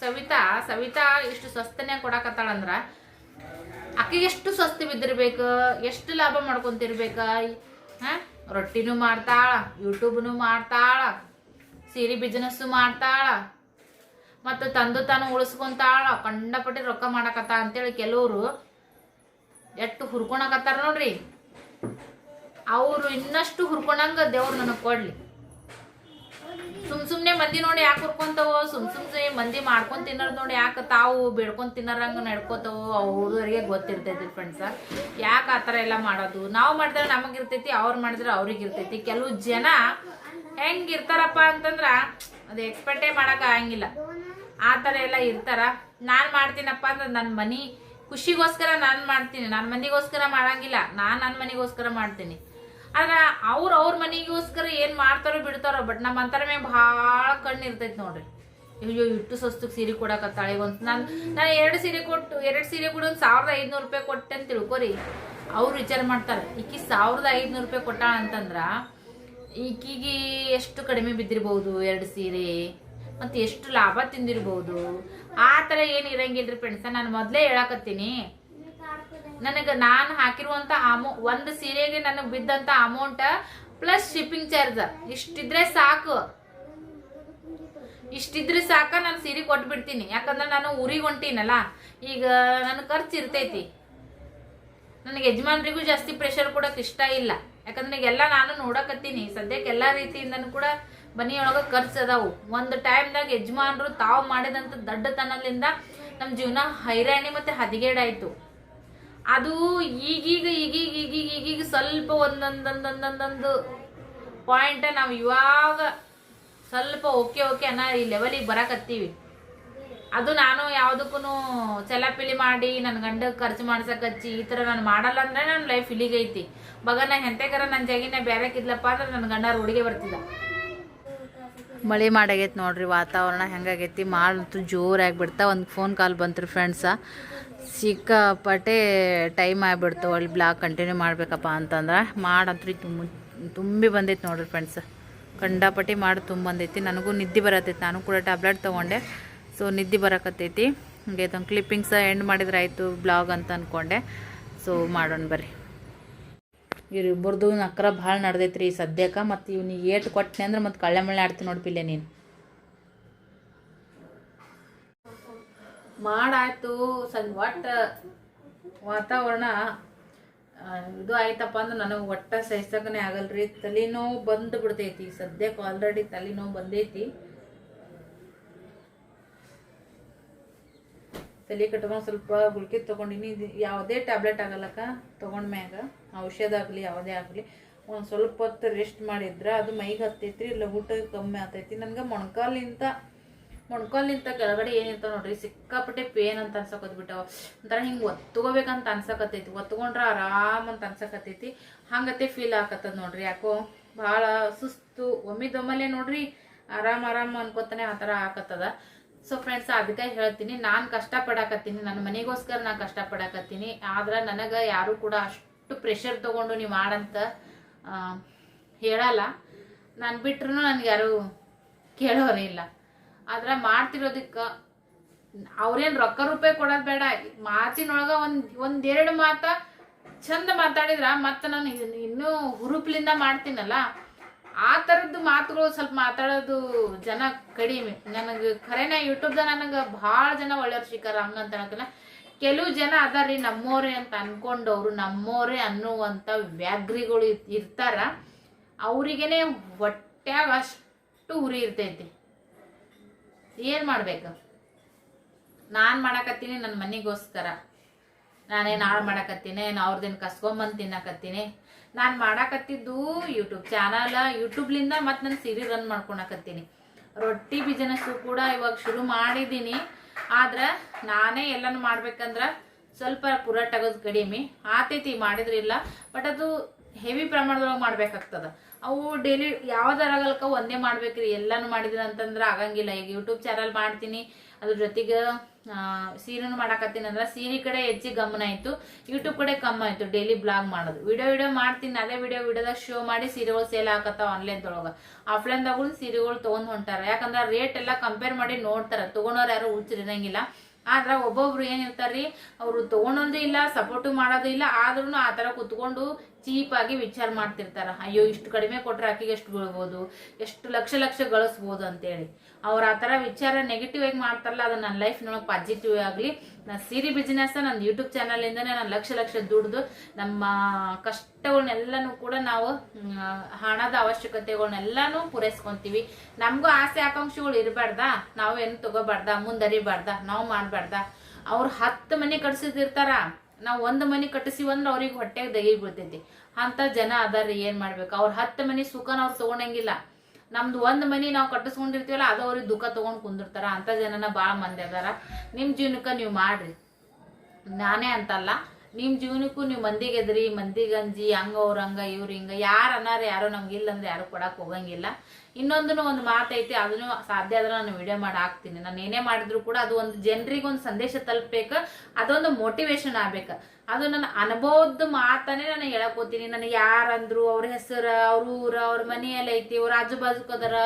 ಸವಿತಾ ಸವಿತಾ ಇಷ್ಟು ಸ್ವಸ್ಥನೆ ಕೊಡಕತ್ತಾಳಂದ್ರ ಆಕೆಗೆ ಎಷ್ಟು ಸ್ವಸ್ತಿ ಬಿದ್ದಿರ್ಬೇಕು? ಎಷ್ಟು ಲಾಭ ಮಾಡ್ಕೊಂತಿರ್ಬೇಕ? ಹಾ? ರೊಟ್ಟಿನೂ ಮಾಡ್ತಾಳ, ಯೂಟ್ಯೂಬ್ನು ಮಾಡ್ತಾಳ, ಸೀರೆ ಬಿಸ್ನೆಸ್ಸು ಮಾಡ್ತಾಳ, ಮತ್ತು ತಂದು ತಾನು ಉಳಿಸ್ಕೊಂತಾಳ, ಕಂಡಪಟ್ಟಿ ರೊಕ್ಕ ಮಾಡಕತ್ತ ಅಂತೇಳಿ ಕೆಲವರು ಎಷ್ಟು ಹುರ್ಕೊಳಕತ್ತಾರ ನೋಡ್ರಿ. ಅವರು ಇನ್ನಷ್ಟು ಹುರ್ಕೊಂಡಂಗ ದೇವ್ರು ನನಗೆ ಕೊಡ್ಲಿ. ಸುಮ್ ಸುಮ್ನೆ ಮಂದಿ ನೋಡಿ ಯಾಕೆ ಹುರ್ಕೊಂತವೋ, ಸುಮ್ ಸುಮ್ನೆ ಮಂದಿ ಮಾಡ್ಕೊಂಡ್ ತಿನ್ನೋದು ನೋಡಿ ಯಾಕೆ ತಾವು ಬೇಡ್ಕೊಂಡ್ ತಿನ್ನೋರಂಗ ನಡ್ಕೋತಾವೋ ಅವ್ರವರಿಗೆ ಗೊತ್ತಿರ್ತೈತಿ ಫ್ರೆಂಡ್ಸ ಯಾಕೆ ಆ ಥರ ಎಲ್ಲ ಮಾಡೋದು? ನಾವು ಮಾಡಿದ್ರೆ ನಮಗಿರ್ತೈತಿ ಅವ್ರು ಮಾಡಿದ್ರೆ ಅವ್ರಿಗೆ ಇರ್ತೈತಿ. ಕೆಲವು ಜನ ಹೆಂಗಿರ್ತಾರಪ್ಪ ಅಂತಂದ್ರ ಅದು ಎಕ್ಸ್ಪೆಕ್ಟೇ ಮಾಡಕ್ ಆಗಂಗಿಲ್ಲ. ಆ ಥರ ಎಲ್ಲ ಇರ್ತಾರ. ನಾನು ಮಾಡ್ತೀನಪ್ಪ ಅಂದ್ರೆ ನನ್ನ ಮನಿ ಖುಷಿಗೋಸ್ಕರ ನಾನು ಮಾಡ್ತೀನಿ. ನನ್ನ ಮಂದಿಗೋಸ್ಕರ ಮಾಡಂಗಿಲ್ಲ. ನಾನು ನನ್ನ ಮನಿಗೋಸ್ಕರ ಮಾಡ್ತೀನಿ. ಆದ್ರೆ ಅವ್ರ ಅವ್ರ ಮನೆಗೋಸ್ಕರ ಏನು ಮಾಡ್ತಾರೋ ಬಿಡ್ತಾರೋ ಬಟ್ ನಮ್ಮ ಅಂತರ ಮ್ಯಾಗ ಭಾಳ ಕಣ್ಣು ಇರ್ತೈತಿ ನೋಡ್ರಿ. ಅಯ್ಯೋ ಇಟ್ಟು ಸಸ್ತಕ್ಕೆ ಸೀರೆ ಕೊಡಕತ್ತಾಳೆ ಒಂದ್ ನಾನು ನಾನು ಎರಡು ಸೀರೆ ಕೊಟ್ಟು, ಎರಡು ಸೀರೆ ಕೊಡು ಒಂದು ಸಾವಿರದ ಐದುನೂರು ರೂಪಾಯಿ ಕೊಟ್ಟೆ ಅಂತ ತಿಳ್ಕೊರಿ. ಅವ್ರು ವಿಚಾರ ಮಾಡ್ತಾರೆ, ಈಕಿ ಸಾವಿರದ ಐದುನೂರು ರೂಪಾಯಿ ಕೊಟ್ಟಾಳ ಅಂತಂದ್ರ ಈಕಿಗೆ ಎಷ್ಟು ಕಡಿಮೆ ಬಿದ್ದಿರ್ಬೋದು ಎರಡು ಸೀರೆ? ಮತ್ತು ಎಷ್ಟು ಲಾಭ ತಿಂದಿರ್ಬೋದು? ಆ ಥರ ಏನು ಇರಂಗಿಲ್ರಿ ಫ್ರೆಂಡ್ಸ ನಾನು ಮೊದಲೇ ಹೇಳಕತ್ತೀನಿ. ನನಗೆ ನಾನು ಹಾಕಿರುವಂತ ಅಮೌ, ಒಂದು ಸೀರೆಗೆ ನನಗೆ ಬಿದ್ದಂತ ಅಮೌಂಟ್ ಪ್ಲಸ್ ಶಿಪ್ಪಿಂಗ್ ಚಾರ್ಜ್ ಇಷ್ಟಿದ್ರೆ ಸಾಕು. ಇಷ್ಟಿದ್ರೆ ಸಾಕ, ನಾನು ಸೀರೆ ಕೊಟ್ಬಿಡ್ತೀನಿ. ಯಾಕಂದ್ರೆ ನಾನು ಊರಿಗೆ ಹೊಂಟೀನಲ್ಲ. ಈಗ ನನ್ನ ಖರ್ಚು ಇರ್ತೈತಿ. ನನಗೆ ಯಜಮಾನ್ರಿಗೂ ಜಾಸ್ತಿ ಪ್ರೆಷರ್ ಕೊಡಕ್ ಇಷ್ಟ ಇಲ್ಲ. ಯಾಕಂದ್ರೆ ಈಗೆಲ್ಲ ನಾನು ನೋಡಕತ್ತೀನಿ. ಸದ್ಯಕ್ಕೆ ಎಲ್ಲ ರೀತಿಯಿಂದನೂ ಕೂಡ ಮನೆಯೊಳಗೆ ಖರ್ಚು ಅದಾವು. ಒಂದು ಟೈಮ್ದಾಗ ಯಜಮಾನ್ರು ತಾವು ಮಾಡಿದಂಥ ದಡ್ಡತನದಿಂದ ನಮ್ಮ ಜೀವನ ಹೈರಾಣಿ ಮತ್ತೆ ಹದಿಗೇಡಾಯ್ತು. ಅದು ಈಗೀಗ ಈಗೀಗ ಈಗೀಗ ಈಗೀಗ ಸ್ವಲ್ಪ ಒಂದೊಂದೊಂದೊಂದೊಂದೊಂದು ಪಾಯಿಂಟ ನಾವು ಇವಾಗ ಸ್ವಲ್ಪ ಓಕೆ ಓಕೆ ಅನ್ನ ಈ ಲೆವೆಲಿಗೆ ಬರಕತ್ತೀವಿ. ಅದು ನಾನು ಯಾವುದಕ್ಕೂ ಚಲಾಪಿಲಿ ಮಾಡಿ ನನ್ನ ಗಂಡ ಖರ್ಚು ಮಾಡ್ಸಕ್ ಹಚ್ಚಿ ಈ ಥರ ನಾನು ಮಾಡಲ್ಲ ಅಂದ್ರೆ ನನ್ನ ಲೈಫ್ ಇಲ್ಲಿಗೈತಿ ಐತಿ ಮಗನ ಹೆಂತೆಕರ ನನ್ನ ಜಗಿನ ಬೇರೆ ಕಿದ್ಲಪ್ಪ ಅಂದ್ರೆ ನನ್ನ ಗಂಡ ರೋಡಿಗೆ ಬರ್ತಿದ್ದ. ಮಳೆ ಮಾಡಾಗೈತೆ ನೋಡ್ರಿ ವಾತಾವರಣ ಹೆಂಗಾಗೈತಿ. ಮಾಳಂತೂ ಜೋರಾಗಿ ಬಿಡ್ತಾ, ಒಂದು ಫೋನ್ ಕಾಲ್ ಬಂತು ಫ್ರೆಂಡ್ಸ ಸಿಕ್ಕಾಪಟ್ಟೆ ಟೈಮ್ ಆಗಿಬಿಡ್ತು, ಅಲ್ಲಿ ಬ್ಲಾಗ್ ಕಂಟಿನ್ಯೂ ಮಾಡಬೇಕಪ್ಪ ಅಂತಂದ್ರೆ. ಮಾಡಂತ್ರಿ ತುಂಬ ತುಂಬಿ ಬಂದೈತೆ ನೋಡ್ರಿ ಫ್ರೆಂಡ್ಸ್ ಕಂಡಾಪಟ್ಟಿ ಮಾಡಿ ತುಂಬ ಬಂದೈತಿ. ನನಗೂ ನಿದ್ದೆ ಬರತ್ತೈತಿ ನಾನು ಕೂಡ ಟ್ಯಾಬ್ಲೆಟ್ ತೊಗೊಂಡೆ. ಸೊ ನಿದ್ದೆ ಬರಕತ್ತೈತಿ. ಹಂಗೆ ಇದೊಂದು ಕ್ಲಿಪ್ಪಿಂಗ್ಸ ಎಂಡ್ ಮಾಡಿದ್ರೆ ಆಯಿತು ಬ್ಲಾಗ್ ಅಂತ ಅಂದ್ಕೊಂಡೆ ಸೊ ಮಾಡೋಣ ಬರ್ರಿ. ಇವ್ರಿಬ್ಬರದು ನಕ್ರ ಭಾಳ ನಡೆದೈತ್ರಿ ಸದ್ಯಕ್ಕೆ. ಮತ್ತು ಇವ್ನಿಗೆ ಏಟು ಕೊಟ್ಟನೆ ಅಂದ್ರೆ ಮತ್ತು ಕಳ್ಳೆ ಮಳ್ಳೆ ಆಡ್ತೀನಿ ನೋಡ್ಪಿಲ್ಲೆ ನೀನು. ಮಾಡಾಯ್ತು ಸನ್ ಒಟ್ಟ ವಾತಾವರಣ ಇದು ಆಯ್ತಪ್ಪ ಅಂದ್ರೆ ನನಗೆ ಒಟ್ಟ ಸಹಿಸಕನೇ ಆಗಲ್ರಿ. ತಲೆನೋವು ಬಂದು ಬಿಡ್ತೈತಿ. ಸದ್ಯಕ್ಕೆ ಆಲ್ರೆಡಿ ತಲೆನೋವು ಬಂದೈತಿ. ತಲೆ ಕಟ್ಕೊಂಡು ಸ್ವಲ್ಪ ಗುಳ್ಕಿ ತೊಗೊಂಡಿನಿ. ಇದು ಯಾವುದೇ ಟ್ಯಾಬ್ಲೆಟ್ ಆಗಲ್ಲಕ್ಕ, ತೊಗೊಂಡ್ಮ್ಯಾಗ. ಔಷಧ ಆಗಲಿ, ಯಾವುದೇ ಆಗಲಿ. ಒಂದು ಸ್ವಲ್ಪ ಹೊತ್ತು ರೆಸ್ಟ್ ಮಾಡಿದ್ರೆ ಅದು ಮೈಗೆ ಹತ್ತೈತ್ರಿ ಊಟ ಕಮ್ಮಿ ಆಗ್ತೈತಿ. ನನಗೆ ಮೊಣಕಾಲಿಂದ ಮೊಣಕಾಲಿಂದ ಕೆಳಗಡೆ ಏನಿರ್ತಾವ ನೋಡ್ರಿ, ಸಿಕ್ಕಾಪಟ್ಟೆ ಪೇನ್ ಅಂತ ಅನ್ಸಕತ್ ಬಿಟ್ಟವ ಒಂಥರ ಹಿಂಗೆ ಒತ್ಕೋಬೇಕಂತ ಅನ್ಸಕತ್ತೈತಿ ಒತ್ಕೊಂಡ್ರೆ ಆರಾಮ್ ಅಂತ ಅನ್ಸಕತ್ತೈತಿ. ಹಂಗತೆ ಫೀಲ್ ಆಕತ್ತದ ನೋಡ್ರಿ ಯಾಕೋ, ಭಾಳ ಸುಸ್ತು ಒಮ್ಮಿದೊಮ್ಮಲೆ ನೋಡ್ರಿ ಆರಾಮ್ ಆರಾಮ್ ಅನ್ಕೋತಾನೆ ಆ ಥರ ಆಕತ್ತದ ಸೊ ಫ್ರೆಂಡ್ಸ್ ಅದಕ್ಕೆ ಹೇಳ್ತೀನಿ. ನಾನು ಕಷ್ಟಪಡಾಕತ್ತೀನಿ ನನ್ನ ಮನೆಗೋಸ್ಕರ ನಾನು ಕಷ್ಟಪಡಾಕತ್ತೀನಿ, ಆದ್ರೆ ನನಗೆ ಯಾರು ಕೂಡ ಅಷ್ಟು ಪ್ರೆಷರ್ ತಗೊಂಡು ನೀವು ಮಾಡಂತ ಹೇಳಲ್ಲ. ನಾನು ಬಿಟ್ರೂ ನನಗೆ ಯಾರು ಕೇಳೋರೇ ಇಲ್ಲ. ಆದ್ರೆ ಮಾಡ್ತಿರೋದಕ್ಕೆ ಅವ್ರೇನ್ ರೊಕ್ಕ ರೂಪಾಯಿ ಕೊಡೋದ್ ಬೇಡ. ಮಾತಿನೊಳಗೆ ಒಂದ್, ಒಂದೆರಡು ಮಾತ ಚಂದ ಮಾತಾಡಿದ್ರ ಮತ್ತ ನಾನು ಇನ್ನು ಹುರುಪ್ಲಿಂದ ಮಾಡ್ತೀನಲ್ಲ, ಆ ಥರದ್ದು ಮಾತುಗಳು ಸ್ವಲ್ಪ ಮಾತಾಡೋದು ಜನ ಕಡಿಮೆ. ನನಗೆ ಖರೇನ ಯೂಟ್ಯೂಬ್ದಾಗ ನನಗೆ ಭಾಳ ಜನ ಒಳ್ಳೆಯವ್ರು ಸಿಕ್ಕಾರ ಹಂಗಂತ ಹೇಳಕ್ಕಿಲ್ಲ ಕೆಲವು ಜನ ಅದಾರ್ರಿ ನಮ್ಮೋರೇ ಅಂತ ಅನ್ಕೊಂಡವ್ರು, ನಮ್ಮೋರೇ ಅನ್ನುವಂಥ ವ್ಯಾಗ್ರಿಗಳು ಇರ್- ಇರ್ತಾರ. ಅವ್ರಿಗೇನೆ ಹೊಟ್ಯಾಗ ಅಷ್ಟು ಉರಿ ಇರ್ತೈತಿ. ಏನು ಮಾಡ್ಬೇಕು? ನಾನು ಮಾಡಕತ್ತೀನಿ ನನ್ನ ಮನೆಗೋಸ್ಕರ. ನಾನೇನು ಹಾಳು ಮಾಡಕತ್ತೀನಿ ನಾ ಅವ್ರದ್ದೇನು ಕಸ್ಕೊಂಬಂದು ತಿನ್ನಕತ್ತೀನಿ. ನಾನು ಮಾಡಾಕತ್ತಿದ್ದು ಯೂಟ್ಯೂಬ್ ಚಾನಲ್ ಯೂಟ್ಯೂಬ್ಲಿಂದ ಮತ್ತು ನಾನು ಸೀರೆ ರನ್ ಮಾಡ್ಕೊಳಕತ್ತೀನಿ ರೊಟ್ಟಿ ಬಿಸ್ನೆಸ್ಸು ಕೂಡ ಇವಾಗ ಶುರು ಮಾಡಿದ್ದೀನಿ. ಆದ್ರೆ ನಾನೇ ಎಲ್ಲನೂ ಮಾಡ್ಬೇಕಂದ್ರೆ ಸ್ವಲ್ಪ ಪುರ ತಗೋದು ಕಡಿಮೆ. ಆತೈತಿ, ಮಾಡಿದ್ರಿಲ್ಲ ಬಟ್ ಅದು ಹೆವಿ ಪ್ರಮಾಣದೊಳಗೆ ಮಾಡ್ಬೇಕಾಗ್ತದ. ಅವು ಡೈಲಿ ಯಾವ್ದಾರಾಗಲ್ಕ ಒಂದೇ ಮಾಡ್ಬೇಕ್ರಿ, ಎಲ್ಲಾನು ಮಾಡಿದ್ರೆ ಅಂತಂದ್ರೆ ಆಗಂಗಿಲ್ಲ. ಈಗ ಯೂಟ್ಯೂಬ್ ಚಾನಲ್ ಮಾಡ್ತೀನಿ, ಅದ್ರ ಜೊತೆಗೆ ಸೀರೆನು ಮಾಡಾಕತ್ತೀನಿ ಅಂದ್ರೆ ಸೀರೆ ಕಡೆ ಹೆಚ್ಚಿಗೆ ಗಮನ ಆಯ್ತು. ಯೂಟ್ಯೂಬ್ ಕಡೆ ಕಮ್ಮಿ ಆಯ್ತು ಡೈಲಿ ಬ್ಲಾಗ್ ಮಾಡೋದು. ವಿಡಿಯೋ ವಿಡಿಯೋ ಮಾಡ್ತೀನಿ, ಅದೇ ವಿಡಿಯೋ ವಿಡಿಯೋದಾಗ ಶೋ ಮಾಡಿ ಸೀರೆಗಳು ಸೇಲ್ ಹಾಕತ್ತಾವ ಆನ್ಲೈನ್ದೊಳಗೆ ಆಫ್ಲೈನ್ದಾಗೂ ಸೀರೆಗಳು ತೊಗೊಂಡ್ ಹೊಂಟಾರ. ಯಾಕಂದ್ರೆ ರೇಟ್ ಎಲ್ಲ ಕಂಪೇರ್ ಮಾಡಿ ನೋಡ್ತಾರ. ತಗೊಳೋರು ಯಾರು ಹುಚ್ಚಿರಂಗಿಲ್ಲ ಆದ್ರೆ ಒಬ್ಬೊಬ್ರು ಏನಿರ್ತಾರ್ರಿ ಅವರು ತಗೊಳೋದು ಇಲ್ಲ ಸಪೋರ್ಟು ಮಾಡೋದು ಇಲ್ಲ ಆದ್ರೂ ಆ ಥರ ಕುತ್ಕೊಂಡು ಚೀಪಾಗಿ ವಿಚಾರ ಮಾಡ್ತಿರ್ತಾರ. ಅಯ್ಯೋ, ಇಷ್ಟು ಕಡಿಮೆ ಕೊಟ್ರೆ ಆಕಿಗೆ ಎಷ್ಟು ಬೀಳ್ಬೋದು? ಎಷ್ಟು ಲಕ್ಷ ಲಕ್ಷ ಗಳಿಸ್ಬೋದು ಅಂತೇಳಿ. ಅವ್ರು ಆ ಥರ ವಿಚಾರ ನೆಗೆಟಿವ್ ಆಗಿ ಮಾಡ್ತಾರಲ್ಲ, ಅದು ನನ್ನ ಲೈಫ್ನೊಳಗೆ ಪಾಸಿಟಿವ್ ಆಗಲಿ. ನನ್ನ ಸೀರೆ ಬಿಸ್ನೆಸ್ ನನ್ನ ಯೂಟ್ಯೂಬ್ ಚಾನಲಿಂದನೇ ನಾನು ಲಕ್ಷ ಲಕ್ಷ ದುಡ್ದು ನಮ್ಮ ಕಷ್ಟಗಳನ್ನೆಲ್ಲನೂ ಕೂಡ ನಾವು ಹಣದ ಅವಶ್ಯಕತೆಗಳನ್ನೆಲ್ಲನೂ ಪೂರೈಸ್ಕೊಂತೀವಿ. ನಮಗೂ ಆಸೆ ಆಕಾಂಕ್ಷೆಗಳು ನಾವು ಏನು ತಗೋಬಾರ್ದಾ? ಮುಂದರಿಬಾರ್ದ ನಾವು ಮಾಡಬಾರ್ದಾ? ಅವ್ರು ಹತ್ತು ಮನೆ ಕಟ್ಸಿದಿರ್ತಾರ? ನಾವು ಒಂದು ಮನೆ ಕಟ್ಟಿಸಿವಂದ್ರೆ ಅವ್ರಿಗೆ ಹೊಟ್ಟೆಗೆ ದಗಿ ಬೀಳ್ತೈತಿ. ಅಂತ ಜನ ಅದಾರ್ರಿ, ಏನ್ ಮಾಡ್ಬೇಕು? ಅವ್ರ ಹತ್ತು ಮನೆ ಸುಖ ಅವ್ರು ತಗೊಂಡಂಗಿಲ್ಲ. ನಮ್ದು ಒಂದ್ ಮನಿ ನಾವು ಕಟ್ಟಿಸ್ಕೊಂಡಿರ್ತೀವಲ್ಲ, ಅದು ಅವ್ರಿಗೆ ದುಃಖ ತಗೊಂಡ್ ಕುಂದಿರ್ತಾರ. ಅಂತ ಜನನ ಭಾಳ ಮಂದಿ ಅದಾರ. ನಿಮ್ ಜೀವನಕ್ಕೆ ನೀವು ಮಾಡ್ರಿ. ನಾನೇ ಅಂತಲ್ಲ. ನಿಮ್ ಜೀವನಕ್ಕೂ ನೀವು ಮಂದಿಗೆ ಎದ್ರಿ ಮಂದಿಗಂಜಿ ಹಂಗ ಅವ್ರ ಹಂಗ, ಇವ್ರ ಹಿಂಗ, ಯಾರು ಅನ್ನಾರ ಯಾರೋ ನಮ್ಗೆ ಇಲ್ಲ ಅಂದ್ರೆ ಯಾರು ಕೊಡಕ್ ಹೋಗಂಗಿಲ್ಲ. ಇನ್ನೊಂದನು ಒಂದು ಮಾತೈತಿ, ಅದನ್ನು ಸಾಧ್ಯ ಆದ್ರೆ ನಾನು ವಿಡಿಯೋ ಮಾಡಿ ಹಾಕ್ತೀನಿ ನಾನು ಏನೇ ಮಾಡಿದ್ರು ಕೂಡ ಅದು ಒಂದು ಜನರಿಗೆ ಒಂದು ಸಂದೇಶ ತಲುಪಬೇಕು, ಅದೊಂದು ಮೋಟಿವೇಶನ್ ಆಗ್ಬೇಕು. ಅದು ನನ್ನ ಅನುಭವದ ಮಾತನೇ ನಾನು ಹೇಳಕ್ ಹೋಗ್ತೀನಿ ನನಗೆ ಯಾರಂದ್ರು, ಅವ್ರ ಹೆಸರು, ಅವ್ರ ಊರ, ಅವ್ರ ಮನೆಯಲ್ಲಿ ಐತಿ, ಅವ್ರ ಆಜು ಬಾಜುಕದರ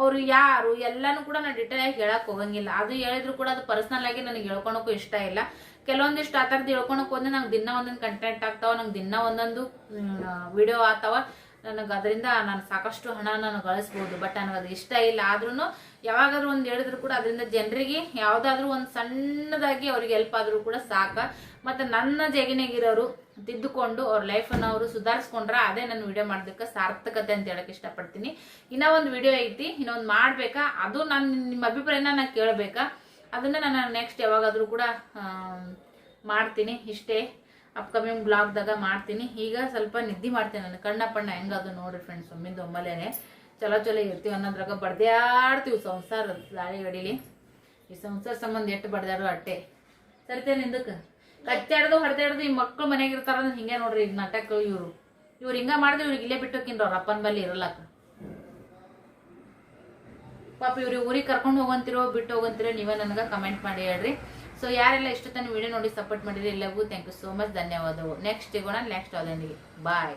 ಅವ್ರು ಯಾರು, ಎಲ್ಲಾನು ಕೂಡ ನಾನು ಡಿಟೇಲ್ ಆಗಿ ಹೇಳಕ್ ಹೋಗಂಗಿಲ್ಲ. ಅದು ಹೇಳಿದ್ರು ಕೂಡ ಅದು ಪರ್ಸನಲ್ ಆಗಿ ನನಗೆ ಹೇಳ್ಕೊಳಕ್ಕೂ ಇಷ್ಟ ಇಲ್ಲ. ಕೆಲವೊಂದಿಷ್ಟು ಆ ಥರದ್ದು ಹೇಳ್ಕೊಳಕ್ ಹೋದ್ರೆ ನಂಗೆ ದಿನ ಒಂದೊಂದು ಕಂಟೆಂಟ್ ಆಗ್ತಾವ, ನಂಗೆ ದಿನ ಒಂದೊಂದು ವಿಡಿಯೋ ಆಗ್ತಾವ. ನನಗೆ ಅದರಿಂದ ನಾನು ಸಾಕಷ್ಟು ಹಣ ನಾನು ಗಳಿಸ್ಬೋದು. ಬಟ್ ನನಗೆ ಅದು ಇಷ್ಟ ಇಲ್ಲ. ಆದ್ರೂ ಯಾವಾಗಾದ್ರೂ ಒಂದು ಹೇಳಿದ್ರು ಕೂಡ ಅದರಿಂದ ಜನರಿಗೆ ಯಾವುದಾದ್ರೂ ಒಂದು ಸಣ್ಣದಾಗಿ ಅವ್ರಿಗೆ ಹೆಲ್ಪ್ ಆದರೂ ಕೂಡ ಸಾಕ. ಮತ್ತು ನನ್ನ ಜಗಿನಾಗಿರೋರು ತಿದ್ದುಕೊಂಡು ಅವ್ರ ಲೈಫನ್ನು ಅವರು ಸುಧಾರಿಸ್ಕೊಂಡ್ರೆ ಅದೇ ನಾನು ವಿಡಿಯೋ ಮಾಡೋದಕ್ಕೆ ಸಾರ್ಥಕತೆ ಅಂತ ಹೇಳಕ್ಕೆ ಇಷ್ಟಪಡ್ತೀನಿ. ಇನ್ನೂ ಒಂದು ವಿಡಿಯೋ ಐತಿ. ಇನ್ನೊಂದು ಮಾಡಬೇಕಾ? ಅದು ನಾನು ನಿಮ್ಮ ಅಭಿಪ್ರಾಯನ ನಾನು ಕೇಳಬೇಕಾ? ಅದನ್ನು ನಾನು ನೆಕ್ಸ್ಟ್ ಯಾವಾಗಾದರೂ ಕೂಡ ಮಾಡ್ತೀನಿ. ಇಷ್ಟೇ. ಅಪ್ಕಮಿಂಗ್ ಬ್ಲಾಗ್ದಾಗ ಮಾಡ್ತೀನಿ. ಈಗ ಸ್ವಲ್ಪ ನಿದ್ದೆ ಮಾಡ್ತೀನಿ ನಾನು. ಕಣ್ಣ ಪಣ್ಣ ಹೆಂಗದು ನೋಡ್ರಿ ಫ್ರೆಂಡ್ಸ್ ಒಮ್ಮಿಂದ ಒಮ್ಮೆಲೇನೆ. ಚಲೋ ಚಲೋ ಇರ್ತೀವಿ ಅನ್ನೋದ್ರಾಗ ಬಡ್ದಾಡ್ತೀವಿ ಸಂಸಾರ ದಾಳಿ ಗಡಿಲಿ. ಈ ಸಂಸಾರ ಸಂಬಂಧ ಎಷ್ಟು ಬಡ್ದಾಡೋ ಅಟ್ಟೆ. ಸರಿತೇನೆ ಹಿಂದಕ್ಕೆ ಕಚ್ಚಾಡ್ದು ಹೊಡೆದಾಡ್ದು ಈ ಮಕ್ಕಳು ಮನೆಗೆ ಇರ್ತಾರ ಹಿಂಗೆ ನೋಡ್ರಿ ಈಗ ನಾಟಕ ಇವರು. ಇವ್ರು ಹಿಂಗೆ ಮಾಡಿದ್ರೆ ಇವ್ರಿಗೆ ಇಲ್ಲೇ ಬಿಟ್ಟು ಅವ್ರ ಅಪ್ಪನ ಬಲ್ಲಿ ಇರಲ್ಲಕ್ಕ ಪಾಪ ಇವ್ರಿಗೆ ಊರಿಗೆ ಕರ್ಕೊಂಡು ಹೋಗಂತಿರೋ, ಬಿಟ್ಟು ಹೋಗಂತಿರೋ ನೀವೇ ನನಗೆ ಕಮೆಂಟ್ ಮಾಡಿ ಹೇಳ್ರಿ. ಸೊ ಯಾರೆಲ್ಲ ಇಷ್ಟು ತನಕ ವಿಡಿಯೋ ನೋಡಿ ಸಪೋರ್ಟ್ ಮಾಡಿದ್ರೆ ಎಲ್ಲರಿಗೂ ಥ್ಯಾಂಕ್ ಯು ಸೋ ಮಚ್ ಧನ್ಯವಾದಗಳು. ನೆಕ್ಸ್ಟ್ ಸಿಗೋಣ ನೆಕ್ಸ್ಟ್ ಅದೊಂದಿಗೆ ಬಾಯ್